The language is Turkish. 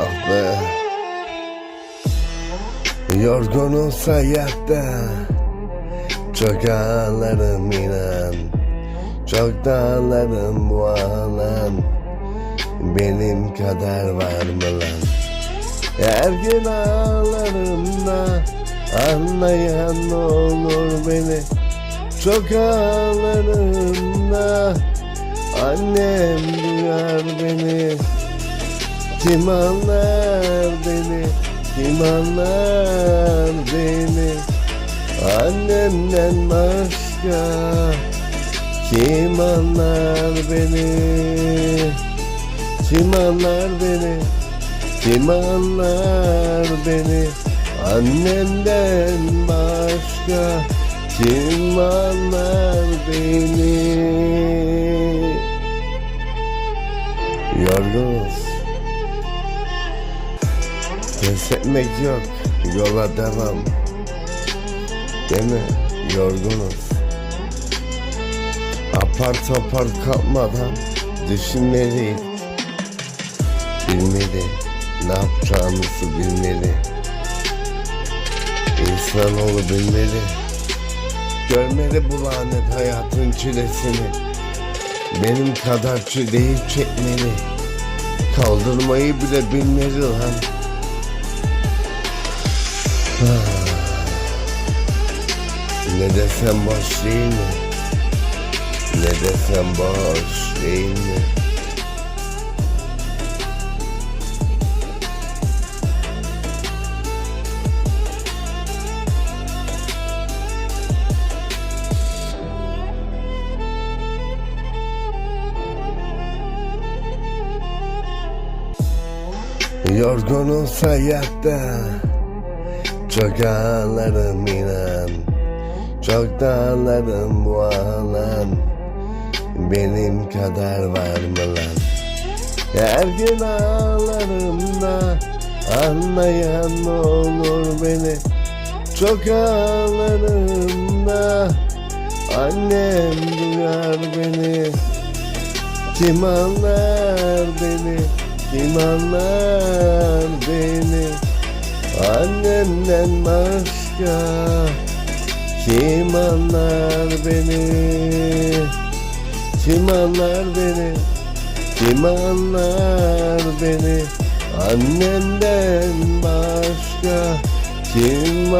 Ah be Yorgunum seyahatte Çok ağlarım inan. Çok dağlarım bu alan Benim kadar var mı lan? Her gün ağlarım da Anlayan olur beni. Çok ağlarım da Annem duyar beni. Kim anlar beni? Kim anlar beni? Annemden başka Kim anlar beni? Kim anlar beni? Kim anlar beni? Annemden başka Kim anlar beni? Yorgunuz Pes yok. Yola devam. Değil mi? Yorgunuz. Apar topar kalkmadan Düşünmeli. Bilmeli. Ne yapacağımızı bilmeli. İnsanoğlu bilmeli. Görmeli bu lanet hayatın çilesini. Benim kadar çileyi çekmeli. Kaldırmayı bile bilmeli lan Ne desem boş değil mi? Ne desem boş değil mi? Yorgunuz hayatta Çok ağlarım inan. Çok dağlarım bu alan. Benim kadar var mı lan? Her gün ağlarımda Anlayan olur beni. Çok ağlarımda Annem duyar beni. Kim anlar beni? Kim anlar beni Annemden başka Kim anlar beni? Kim anlar beni? Kim anlar beni? Annemden başka Kim